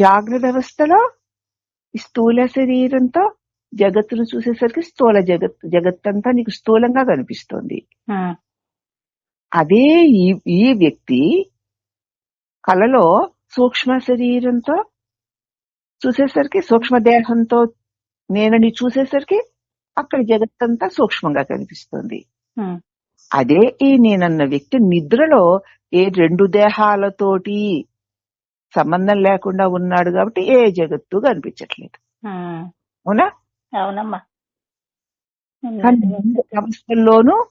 జాగ్రత్త వ్యవస్థలో ఈ స్థూల శరీరంతో జగత్తును చూసేసరికి స్థూల జగత్ జగత్తంతా నీకు స్థూలంగా కనిపిస్తోంది. అదే ఈ వ్యక్తి కళలో సూక్ష్మ శరీరంతో చూసేసరికి సూక్ష్మ దేహంతో నేనని చూసేసరికి అక్కడ జగత్తంతా సూక్ష్మంగా కనిపిస్తుంది. అదే ఈ నేనన్న వ్యక్తి నిద్రలో ఏ రెండు దేహాలతోటి సంబంధం లేకుండా ఉన్నాడు కాబట్టి ఏ జగత్తు కనిపించట్లేదు. అవునా? అవునమ్మా. అవస్థల్లోనూ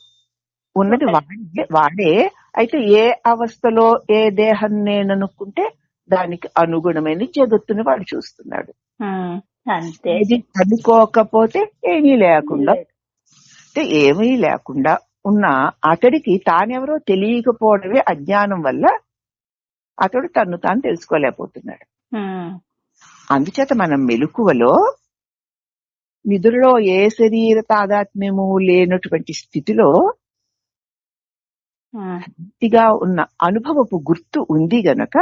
ఉన్నది వాడే వాడే. అయితే ఏ అవస్థలో ఏ దేహం నేననుకుంటే దానికి అనుగుణమైన జగత్తుని వాడు చూస్తున్నాడు. అంతే. అనుకోకపోతే ఏమీ లేకుండా అంటే ఏమీ లేకుండా ఉన్న అతడికి తానెవరో తెలియకపోవడమే అజ్ఞానం వల్ల అతడు తన్ను తాను తెలుసుకోలేకపోతున్నాడు. అందుచేత మనం మెలకువలో నిధులలో ఏ శరీర తాదాత్మ్యము లేనటువంటి స్థితిలో పూర్తిగా ఉన్న అనుభవపు గుర్తు ఉంది గనక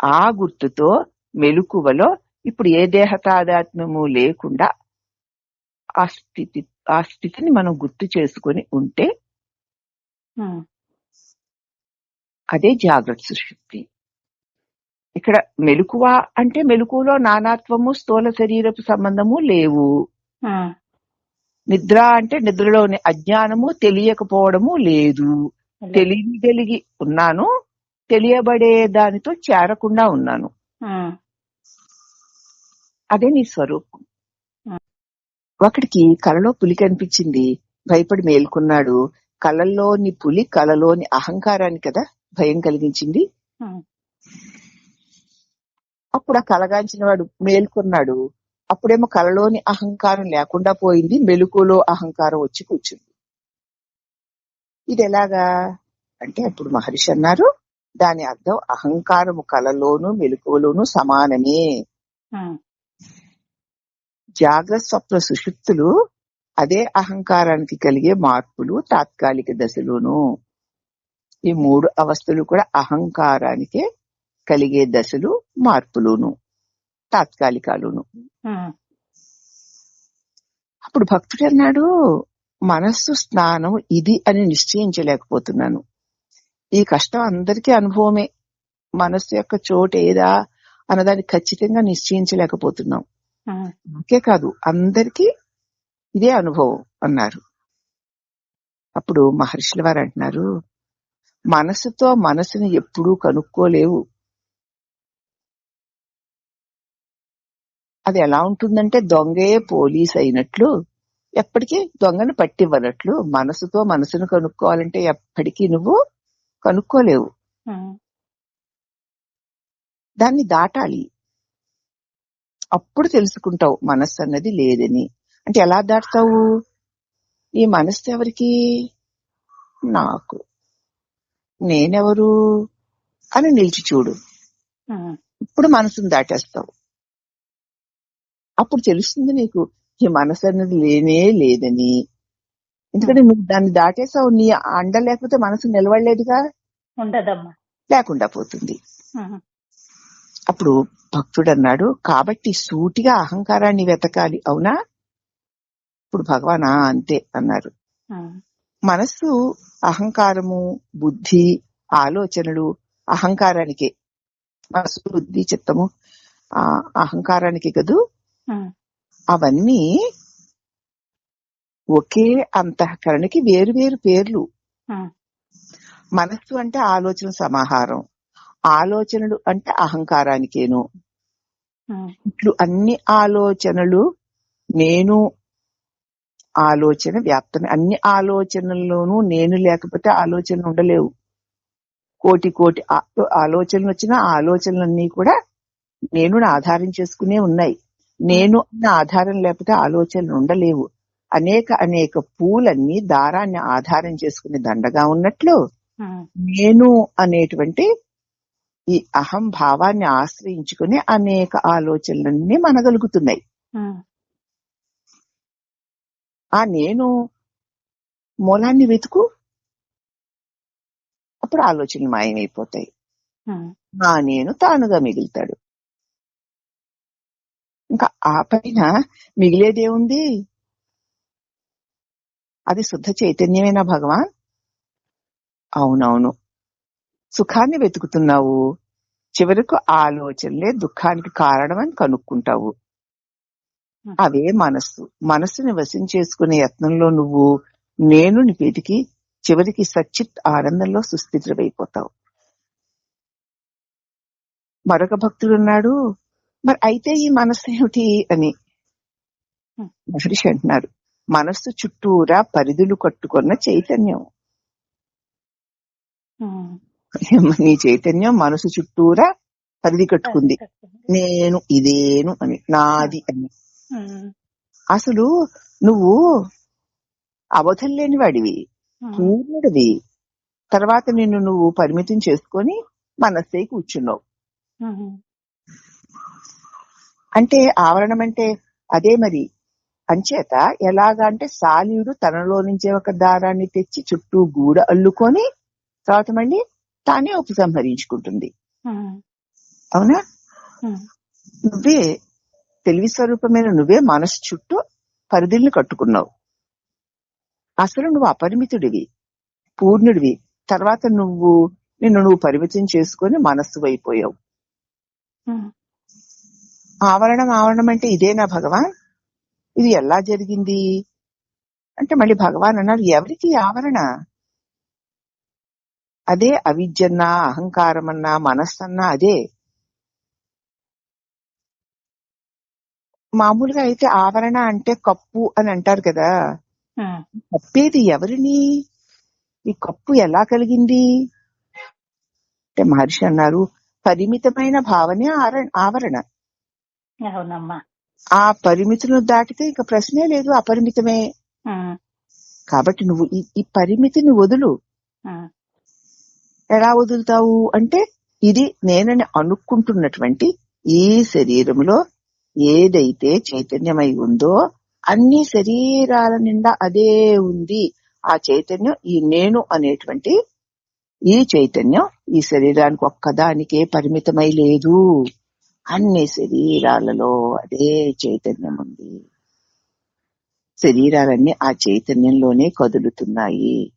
ఆ గుర్తుతో మెలకువలో ఇప్పుడు ఏ దేహ తాదాత్మ్యము లేకుండా ఆ స్థితి ఆ స్థితిని మనం గుర్తు చేసుకొని ఉంటే అదే జాగ్రత్త సుషుప్తి ఇక్కడ మెలకువ అంటే మెలకువలో నానాత్వము స్థూల శరీరపు సంబంధము లేవు. నిద్ర అంటే నిద్రలోని అజ్ఞానము తెలియకపోవడము లేదు. తెలివి తెలిగి ఉన్నాను తెలియబడే దానితో చేరకుండా ఉన్నాను. అదే నీ స్వరూపం. ఒకడికి కలలో పులి కనిపించింది భయపడి మేల్కొన్నాడు. కళల్లోని పులి కళలోని అహంకారాన్ని కదా భయం కలిగించింది. అప్పుడు ఆ కలగాంచిన వాడు మేల్కొన్నాడు. అప్పుడేమో కలలోని అహంకారం లేకుండా పోయింది. మెలుకులో అహంకారం వచ్చి కూర్చుంది. ఇది ఎలాగా? అంటే అప్పుడు మహర్షి అన్నారు దాని అర్థం అహంకారము కలలోను మెలకువలోను సమానమే. జాగ్రత్త స్వప్న సుషుప్తులు అదే అహంకారానికి కలిగే మార్పులు తాత్కాలిక దశలోను. ఈ మూడు అవస్థలు కూడా అహంకారానికే కలిగే దశలు మార్పులును తాత్కాలికాలును. అప్పుడు భక్తుడు అన్నాడు మనస్సు స్నానం ఇది అని నిశ్చయించలేకపోతున్నాను. ఈ కష్టం అందరికీ అనుభవమే. మనస్సు యొక్క చోటు ఏదా అన్నదాన్ని ఖచ్చితంగా నిశ్చయించలేకపోతున్నాం. అంతే కాదు అందరికీ ఇదే అనుభవం అన్నారు. అప్పుడు మహర్షుల వారు అంటున్నారు మనసుతో మనసుని ఎప్పుడూ కనుక్కోలేవు. అది ఎలా ఉంటుందంటే దొంగే పోలీస్ అయినట్లు ఎప్పటికీ దొంగను పట్టివ్వనట్లు మనసుతో మనసును కనుక్కోవాలంటే ఎప్పటికీ నువ్వు కనుక్కోలేవు. దాన్ని దాటాలి. అప్పుడు తెలుసుకుంటావు మనస్సు అన్నది లేదని. అంటే ఎలా దాటుతావు? ఈ మనస్సు ఎవరికి? నాకు. నేనెవరు? అని నిలిచి చూడు. ఇప్పుడు మనసును దాటేస్తావు. అప్పుడు తెలుస్తుంది నీకు ఈ మనసు అన్నది లేనే లేదని. ఎందుకంటే నువ్వు దాన్ని దాటేసావు నీ అండ లేకపోతే మనసు నిలవడలేదుగా ఉండదమ్మా. లేకుండా పోతుంది. అప్పుడు భక్తుడు అన్నాడు కాబట్టి సూటిగా అహంకారాన్ని వెతకాలి. అవునా? ఇప్పుడు భగవానా అంతే అన్నారు. మనస్సు అహంకారము బుద్ధి ఆలోచనలు అహంకారానికే. మనసు బుద్ధి చిత్తము ఆ అహంకారానికి కదూ? ఉమ్, అవన్నీ ఒకే అంతఃకరణకి వేరు వేరు పేర్లు. ఉమ్, మనస్సు అంటే ఆలోచన సమాహారం. ఆలోచనలు అంటే అహంకారానికేను. ఉమ్, ఇట్లు అన్ని ఆలోచనలు నేను ఆలోచన వ్యాప్తమే. అన్ని ఆలోచనల్లోనూ నేను లేకపోతే ఆలోచనలు ఉండలేవు. కోటి కోటి ఆ- ఆలోచనలు వచ్చిన ఆలోచనలన్నీ కూడా నేను ఆధారం చేసుకునే ఉన్నాయి. నేను అన్న ఆధారం లేకపోతే ఆలోచనలు ఉండలేవు. అనేక అనేక పూలన్నీ దారాన్ని ఆధారం చేసుకునే దండగా ఉన్నట్లు నేను అనేటువంటి ఈ అహం భావాన్ని ఆశ్రయించుకుని అనేక ఆలోచనలన్నీ మనగలుగుతున్నాయి. ఆ. నేను మూలాన్ని వెతుకు అప్పుడు ఆలోచనలు మాయమైపోతాయి. నేను తానుగా మిగులుతాడు. ఇంకా ఆ పైన మిగిలేదేముంది అది శుద్ధ చైతన్యమేనా భగవాన్? అవునవును. సుఖాన్ని వెతుకుతున్నావు. చివరకు ఆలోచనలే దుఃఖానికి కారణం అని కనుక్కుంటావు అవే మనస్సు. మనస్సుని వశం చేసుకునే యత్నంలో నువ్వు నేను వెతికి చివరికి సచ్చిత్ ఆనందంలో సుస్థితుడైపోతావు మరొక భక్తుడున్నాడు. మరి అయితే ఈ మనస్సు ఏమిటి అని. మహర్షి అంటున్నారు మనస్సు చుట్టూరా పరిధులు కట్టుకున్న చైతన్యం. నీ చైతన్యం మనసు చుట్టూరా పరిధి కట్టుకుంది నేను ఇదేను అని నాది అని. అసలు నువ్వు అవధం లేని వాడివి. పూర్ణుడివి తర్వాత నిన్ను నువ్వు పరిమితం చేసుకొని మనస్సే కూర్చున్నావు. అంటే ఆవరణం అంటే అదే మరి అంచేత ఎలాగా అంటే సాలీయుడు తనలో నుంచే ఒక దారాన్ని తెచ్చి చుట్టూ గూడ అల్లుకొని తర్వాత మళ్ళీ తానే ఉపసంహరించుకుంటుంది. అవునా. నువ్వే తెలివి స్వరూపమైన నువ్వే మనసు చుట్టూ పరిధుల్ని కట్టుకున్నావు అసలు నువ్వు అపరిమితుడివి పూర్ణుడివి తర్వాత నువ్వు నిన్ను నువ్వు పరిమితం చేసుకొని మనస్సు అయిపోయావు. ఆవరణం ఆవరణం అంటే ఇదేనా భగవాన్? ఇది ఎలా జరిగింది? అంటే మళ్ళీ భగవాన్ అన్నారు ఎవరికి ఆవరణ? అదే అవిద్యన్నా అహంకారమన్నా మనస్సన్నా అదే. మామూలుగా అయితే ఆవరణ అంటే కప్పు అని అంటారు కదా. కప్పేది ఎవరిని? ఈ కప్పు ఎలా కలిగింది? అంటే మహర్షి అన్నారు పరిమితమైన భావనే ఆర- ఆవరణ. అవునమ్మా. ఆ పరిమితులను దాటితే ఇక ప్రశ్నే లేదు అపరిమితమే. కాబట్టి నువ్వు ఈ పరిమితిని వదులు. ఎలా వదులుతావు అంటే ఇది నేనని అనుకుంటున్నటువంటి ఈ శరీరంలో ఏదైతే చైతన్యమై ఉందో అన్ని శరీరాల నిండా అదే ఉంది. ఆ చైతన్యం ఈ నేను అనేటువంటి ఈ చైతన్యం ఈ శరీరానికి ఒక్కదానికే పరిమితమై లేదు. అన్ని శరీరాలలో అదే చైతన్యం ఉంది. శరీరాలన్నీ ఆ చైతన్యంలోనే కదులుతున్నాయి.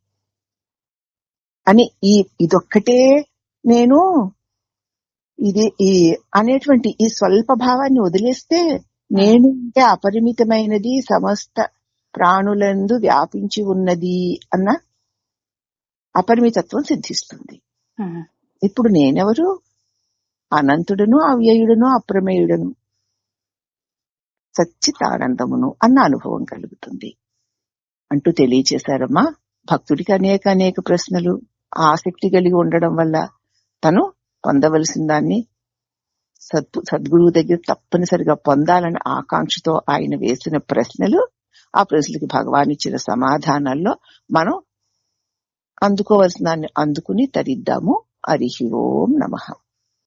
అని ఈ ఇదొక్కటే నేను ఇది ఈ అనేటువంటి ఈ స్వల్ప భావాన్ని వదిలేస్తే నేను అంటే అపరిమితమైనది సమస్త ప్రాణులందు వ్యాపించి ఉన్నది అన్న అపరిమితత్వం సిద్ధిస్తుంది. ఇప్పుడు నేనెవరు? అనంతుడును అవ్యయుడును అప్రమేయుడును. సచ్చితానందమును అన్న అనుభవం కలుగుతుంది. అంటూ తెలియచేశారమ్మా. భక్తుడికి అనేక అనేక ప్రశ్నలు. ఆసక్తి కలిగి ఉండడం వల్ల తను పొందవలసిన దాన్ని సద్గు సద్గురువు దగ్గర తప్పనిసరిగా పొందాలని ఆకాంక్షతో ఆయన వేసిన ప్రశ్నలు ఆ ప్రశ్నలకి భగవాన్ ఇచ్చిన సమాధానాల్లో మనం అందుకోవలసిన దాన్ని అందుకుని తరిద్దాము. హరి ఓం నమః.